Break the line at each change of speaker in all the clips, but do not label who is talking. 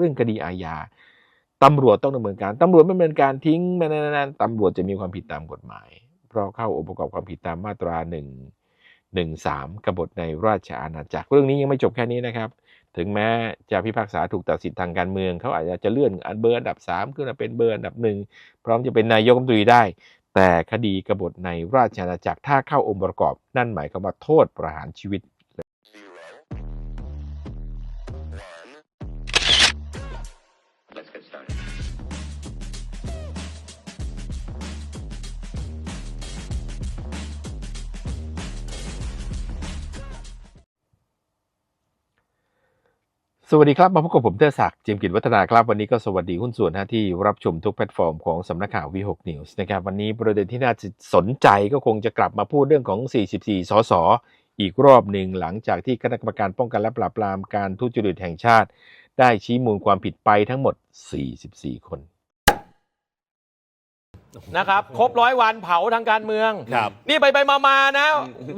เรื่องคดีอาญาตำรวจต้องดำเนินการตำรวจไม่ดำเนินการทิ้งไม่นั้นตำรวจจะมีความผิดตามกฎหมาย เพราะเข้าองค์ประกอบความผิดตามมาตราหนึ่งหนึ่งสามกบฏในราชอาณาจักรเรื่องนี้ยังไม่จบแค่นี้นะครับ ถึงแม้จะพิพากษาถูกตัดสิทธิทางการเมืองเขาอาจจะเลื่อนอันเบอร์อันดับสามขึ้นมาเป็นเบอร์อันดับหนึ่งพร้อมจะเป็นนายกรัฐมนตรีได้ แต่คดีกบฏในราชอาณาจักรถ้าเข้าองค์ประกอบ นั่นหมายความว่าโทษประหารชีวิต สวัสดีครับ มาพบกับผมเทอศักดิ์เจียมกิจวัฒนาครับ วันนี้ก็สวัสดีหุ้นส่วนที่รับชมทุกแพลตฟอร์มของสำนักข่าววีหกนิวส์นะครับวันนี้ประเด็นที่น่าสนใจก็คงจะกลับมาพูดเรื่องของ 44 สส อีกรอบหนึ่งหลังจากที่คณะกรรมการป้องกันและปราบปรามการทุจริตแห่งชาติ ได้ชี้มูลความผิดไปทั้งหมด 44 คน
นะครับครบร้อยวันเผาทางการเมือง
ครับ
นี่ไปไปมามานะ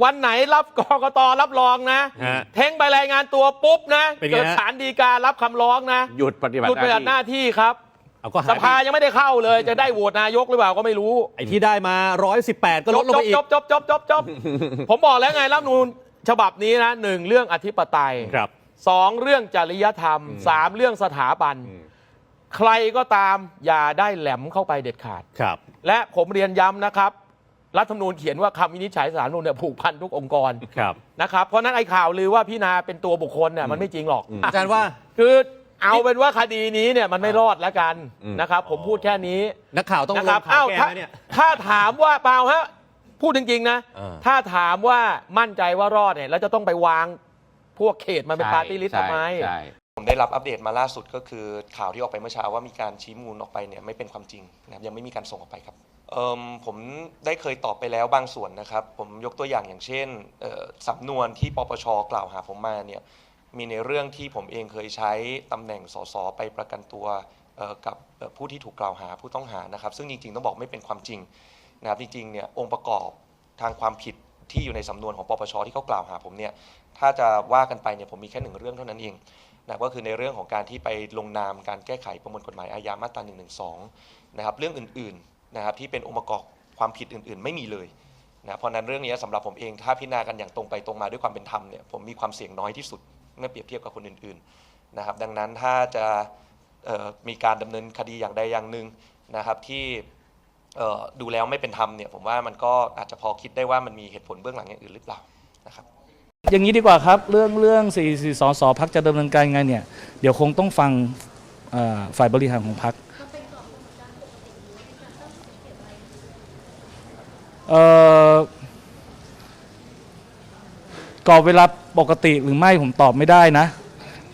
วันไหนรับกกตรับรองนะ
ฮะ
เท้งไปรายงานตัวปุ๊บนะ
เป็นไง
เกิด
ฮะ
ศาลฎีการับคำร้องนะ
หยุดปฏิบัติ
หยุดปฏิบัติห
หน้า
น้า
ที่
ที่ครับ
เอาก็หา
ส
ย
ภายังไม่ได้เข้าเลย จะได้โหวตนายกหรือเปล่าก็ไม่รู้
ไอ้ที่ได้มา 118 ก็
จ
ล
บ
ดลง
จ
ไป
บ
อีก
จบจบจบจบจบ ผมบอกแล้วไงรัฐธรรมนูญฉบับนี้นะหนึ่งเรื่องอธิปไตย
ครับ
สองเรื่องจริยธรรมสามเรื่องสถาบัน ใครก็ตามอย่าได้แหลมเข้าไปเด็ดขาด
ครับ
และผมเรียนย้ำนะครับ รัฐธรรมนูญเขียนว่าคำวินิจฉัยสารรัฐธรรมนูญเนี่ยผูกพันทุกองค์กร
ครับ
นะครับเพราะฉะนั้นไอ้ข่าวลือว่าพี่นาเป็นตัวบุคคลเนี่ยมันไม่จริงหรอก
อาจารย์ว่า
คือเอาเป็นว่าคดีนี้เนี่ยมันไม่รอดแล้วกัน
อืม
นะครับ ผมพูดแค่นี้
นักข่าวต้องล
นะ
ง
ครับ
ข่าว
อ้าว
แก้
ถ้า
ไหมเนี่ย
ถ้าถามว่าเปล่าฮะพูดจริง ๆ นะ
เออ
ถ้าถามว่ามั่นใจว่ารอดเนี่ยแล้วจะต้องไปวางพวกเขตมาเป็นปาร์ตี้ลิสต์ทำไม
ผมได้รับอัปเดตมาล่าสุดก็คือข่าวที่ออกไปเมื่อเช้าว่ามีการชี้มูลออกไปเนี่ยไม่เป็นความจริงนะครับยังไม่มีการส่งออกไปครับผมได้เคยตอบไปแล้วบางส่วนนะครับ ผมยกตัวอย่างอย่างเช่นสำนวนที่ปปชกล่าวหาผมมาเนี่ยมีในเรื่องที่ผมเองเคยใช้ตำแหน่งสสไปประกันตัวกับผู้ที่ถูกกล่าวหาผู้ต้องหานะครับ ซึ่งจริงๆต้องบอกไม่เป็นความจริงนะครับจริงๆเนี่ยองค์ประกอบทางความผิดที่อยู่ในสำนวนของปปชที่เขากล่าวหาผมเนี่ยถ้าจะว่ากันไปเนี่ยผมมีแค่หนึ่งเรื่องเท่านั้นเอง นะก็คือในเรื่องของการที่ไปลงนามการแก้ไขประมวลกฎหมายอาญามาตรา1นึนะครับเรื่องอื่นๆนะครับที่เป็นองค์ประกอบความผิดอื่นๆ ไม่มีเลยนะเพราะนั้นเรื่องนี้สำหรับผมเองถ้าพิจารณากันอย่างตรงไปตรงมาด้วยความเป็นธรรมเนี่ยผมมีความเสี่ยงน้อยที่สุดเมื่อเปรียบเทียบกับคนอื่นๆนะครับดังนั้นถ้าจะมีการดำเนินคดีอย่างใดอย่างหนึ่งนะครับที่ดูแล้วไม่เป็นธรรมเนี่ยผมว่ามันก็อาจจะพอคิดได้ว่ามันมีเหตุผลเบื้องหลังอย่างอื่นหรือเปล่านะครับ
อย่างนี้ดีกว่าครับ เรื่องเรื่อง4 4สสพักจะดำเนินการยังไงเนี่ย เดี๋ยวคงต้องฟังเอ่อฝ่ายบริหารของพักเอ่อกรอบเวลาปกติหรือไม่ผมตอบไม่ได้นะ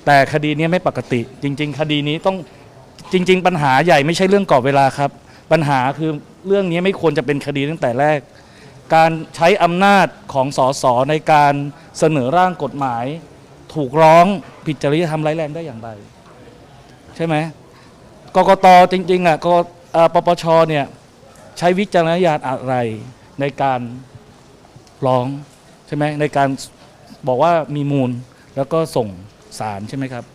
แต่คดีนี้ไม่ปกติ จริง ๆ คดีนี้ต้องจริง ๆ ปัญหาใหญ่ไม่ใช่เรื่องกรอบเวลาครับ ปัญหาคือเรื่องนี้ไม่ควรจะเป็นคดีตั้งแต่แรก การใช้อำนาจของสสในการเสนอร่างกฎหมาย ถูกร้องผิดจริยธรรมร้ายแรงได้อย่างไร ใช่ไหมกกตจริงๆอะกปปชเนี่ยใช้วิจารณญาณอะไรในการร้องใช่ไหมในการบอกว่ามีมูลแล้วก็ส่งสารใช่ไหมครับ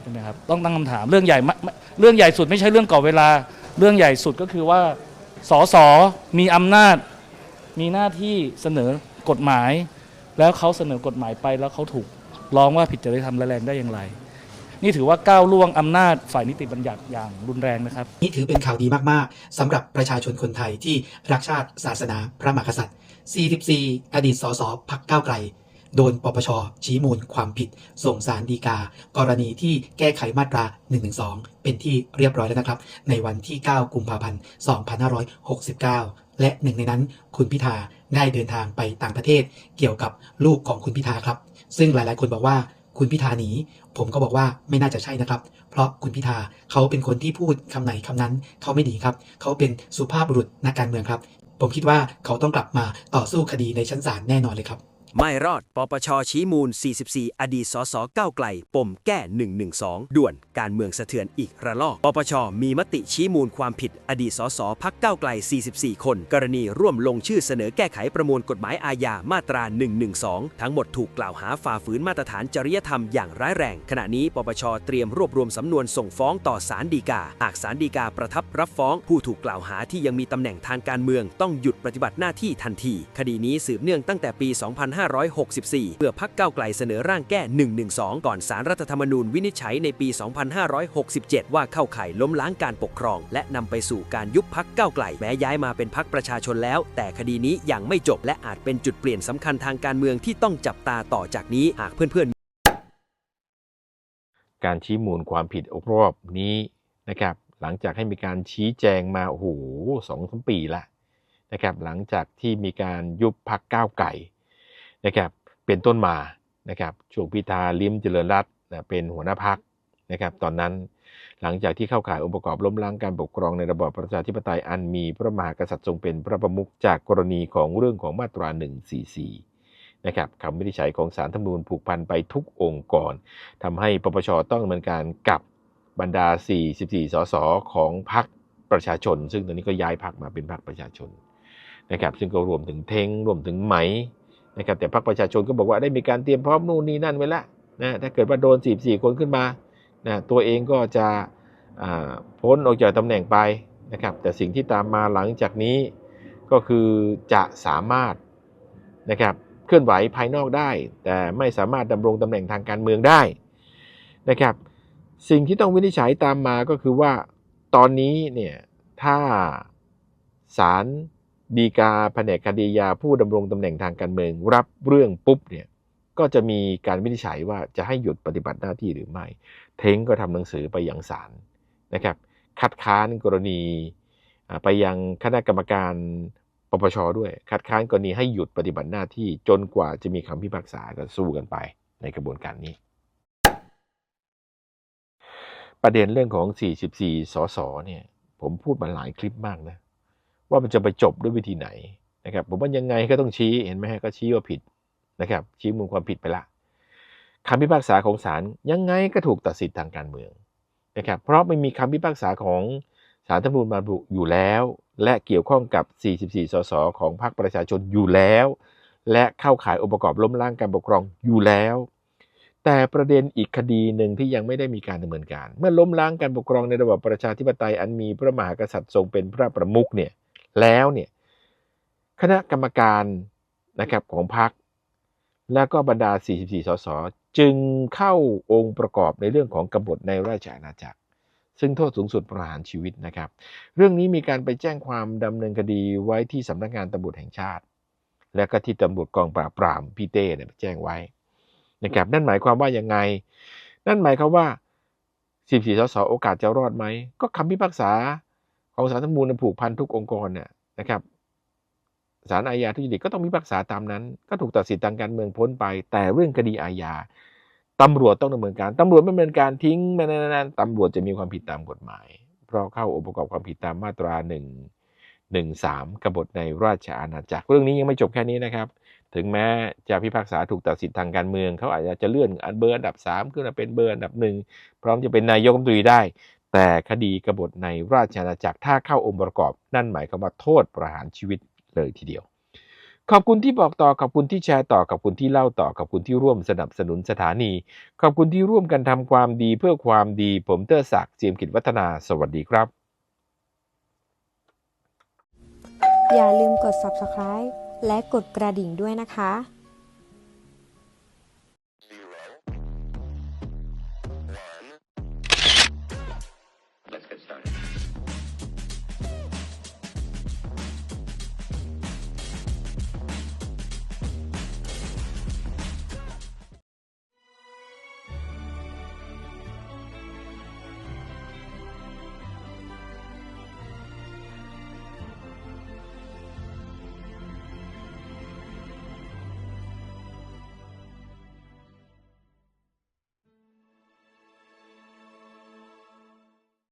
ใช่ไหมครับต้องตั้งคำถามเรื่องใหญ่เรื่องใหญ่สุดไม่ใช่เรื่องก่อเวลา เรื่องใหญ่สุดก็คือว่าสสมีอำนาจ มีหน้าที่เสนอกฎหมาย แล้วเขาเสนอกฎหมายไปแล้วเขาถูกร้องว่าผิดจริยธรรมร้ายแรงได้อย่างไร นี่ถือว่าก้าวล่วงอำนาจฝ่ายนิติบัญญัติอย่างรุนแรงนะครับ
นี่ถือเป็นข่าวดีมาก ๆสำหรับประชาชนคนไทยที่รักชาติศาสนาพระมหากษัตริย์ 44 อดีตสสพักก้าวไกล โดนปปชชี้มูลความผิด ส่งสารดีกา กรณีที่แก้ไขมาตรา 112 เป็นที่เรียบร้อยแล้วนะครับ ในวันที่ 9 กุมภาพันธ์ 2569 และหนึ่งในนั้นคุณพิธาได้เดินทางไปต่างประเทศ เกี่ยวกับลูกของคุณพิธาครับ ซึ่งหลายๆ คนบอกว่าคุณพิธาหนี ผมก็บอกว่าไม่น่าจะใช่นะครับ เพราะคุณพิธาเขาเป็นคนที่พูดคำไหนคำนั้นเขาไม่ดีครับ เขาเป็นสุภาพบุรุษนักการเมืองครับ ผมคิดว่าเขาต้องกลับมาต่อสู้คดีในชั้นศาลแน่นอนเลยครับ
ไม่รอด ปปชชี้มูล 44 อดีตสสก้าวไกล ปมแก้ 112 ด่วนการเมืองสะเทือนอีกระลอก ปปชมีมติชี้มูลความผิดอดีตสสพักก้าวไกล 44 คน กรณีร่วมลงชื่อเสนอแก้ไขประมวลกฎหมายอาญามาตรา 112 ทั้งหมดถูกกล่าวหาฝ่าฝืนมาตรฐานจริยธรรมอย่างร้ายแรง ขณะนี้ ปปชเตรียมรวบรวมสำนวนส่งฟ้องต่อศาลฎีกา หากศาลฎีกาประทับรับฟ้อง ผู้ถูกกล่าวหาที่ยังมีตำแหน่งทางการเมือง ต้องหยุดปฏิบัติหน้าที่ทันที คดีนี้สืบเนื่องตั้งแต่ปี 2 5 2564 เพื่อพักเก้าไกลเสนอร่างแก้ 112 ก่อนสารรัฐธรรมนูญวินิจฉัยในปี 2567 ว่าเข้าข่ายล้มล้างการปกครอง และนำไปสู่การยุบพักเก้าไกลแม้ย้ายมาเป็นพักประชาชนแล้ว แต่คดีนี้ยังไม่จบ และอาจเป็นจุดเปลี่ยนสำคัญทางการเมืองที่ต้องจับตาต่อจากนี้หากเพื่อนๆ
การชี้มูลความผิดรอบนี้นะครับ หลังจากให้มีการชี้แจงมาโอ้โหสองสามปีละนะครับ หลังจากที่มีการยุบพักก้าวไก่ นะครับเป็นต้นมานะครับช่วงพิธาลิ้มเจริญรัตน์นะเป็นหัวหน้าพักนะครับตอนนั้นหลังจากที่เข้าข่ายองค์ประกอบล้มล้างการปกครองในระบอบประชาธิปไตยอันมีพระมหากษัตริย์ทรงเป็นพระประมุขจากกรณีของเรื่องของมาตรา 144 นะครับคำวินิจฉัยของศาลธรรมนูญผูกพันไปทุกองค์กรทำให้ปปชต้องดำเนินการกับบรรดา 44 สสของพรรคประชาชน ซึ่งตอนนี้ก็ย้ายพรรคมาเป็นพรรคประชาชนนะครับซึ่งก็รวมถึงเทงรวมถึงไหม นะครับแต่พรรคประชาชนก็บอกว่าได้มีการเตรียมพร้อมนู่นนี่นั่นไว้แล้วนะถ้าเกิดว่าโดน 44 คนขึ้นมานะตัวเองก็จะพ้นออกจากตำแหน่งไปนะครับแต่สิ่งที่ตามมาหลังจากนี้ก็คือจะสามารถนะครับเคลื่อนไหวภายนอกได้ แต่ไม่สามารถดำรงตำแหน่งทางการเมืองได้นะครับสิ่งที่ต้องวินิจฉัยตามมาก็คือว่าตอนนี้เนี่ยถ้าศาล ฎีกาแผนกคดียาผู้ดำรงตำแหน่งทางการเมือง รับเรื่องปุ๊บเนี่ยก็จะมีการวินิจฉัยว่าจะให้หยุดปฏิบัติหน้าที่หรือไม่ เท้งก็ทำหนังสือไปยังศาลนะครับ คัดค้านกรณีไปยังคณะกรรมการปปชด้วย คัดค้านกรณีให้หยุดปฏิบัติหน้าที่จนกว่าจะมีคำพิพากษาก็สู้กันไปในกระบวนการนี้ ประเด็นเรื่องของ 44 สสเนี่ย ผมพูดมาหลายคลิปมากนะ ว่ามันจะไปจบด้วยวิธีไหนนะครับผมว่ายังไงก็ต้องชี้เห็นไหมฮะก็ชี้ว่าผิดนะครับชี้มูลความผิดไปละคำพิพากษาของศาลยังไงก็ถูกตัดสิทธิทางการเมืองนะครับเพราะไม่มีคำพิพากษาของศาลธรรมนูญมาบุอยู่แล้ว และเกี่ยวข้องกับ 44 สส ของพรรคประชาชนอยู่แล้ว และเข้าข่ายองค์ประกอบล้มล้างการปกครองอยู่แล้ว แต่ประเด็นอีกคดีหนึ่งที่ยังไม่ได้มีการดำเนินการ เมื่อล้มล้างการปกครองในระบอบประชาธิปไตยอันมีพระมหากษัตริย์ทรงเป็นพระประมุขเนี่ย แล้วเนี่ยคณะกรรมการนะครับของพรรคแล้วก็บรรดา 44 สส จึงเข้าองค์ประกอบในเรื่องของกบฏในราชอาณาจักร ซึ่งโทษสูงสุดประหารชีวิตนะครับ เรื่องนี้มีการไปแจ้งความดำเนินคดีไว้ที่สำนักงานตำรวจแห่งชาติ และก็ที่ตำรวจกองปราบปรามพี่เต้เนี่ยไปแจ้งไว้นะครับนั่นหมายความว่ายังไง นั่นหมายความว่า 14 สส โอกาสจะรอดไหม ก็คำพิพากษา ของศาลธรรมนูญผูกพันทุกองค์กรเนี่ยนะครับศาลอาญาทุจริตก็ต้องมีพิพากษาตามนั้น ก็ถูกตัดสินทางการเมืองพ้นไป แต่เรื่องคดีอาญาตำรวจต้องดำเนินการตำรวจไม่ดำเนินการทิ้งม่นั้นตำรวจจะมีความผิดตามกฎหมาย เพราะเข้าองค์ประกอบความผิดตามมาตรา1 1 3กบฏในราชอาณาจักรเรื่องนี้ยังไม่จบแค่นี้นะครับ ถึงแม้จะพิพากษาถูกตัดสินทางการเมืองเขาอาจจะเลื่อนอันเบอร์อันดับ 3 ขึ้นมาเป็นเบอร์อันดับหนึ่งพร้อมจะเป็นนายกรัฐมนตรีได้ แต่คดีกบฏในราชอาณาจักรถ้าเข้าองค์ประกอบ นั่นหมายความว่าโทษประหารชีวิตเลยทีเดียว ขอบคุณที่บอกต่อ ขอบคุณที่แชร์ต่อ ขอบคุณที่เล่าต่อ ขอบคุณที่ร่วมสนับสนุนสถานี ขอบคุณที่ร่วมกันทำความดีเพื่อความดี ผมเตอร์ศักดิ์เจียมกิจวัฒนา สวัสดีครับ
อย่าลืมกด subscribe และกดกระดิ่งด้วยนะคะ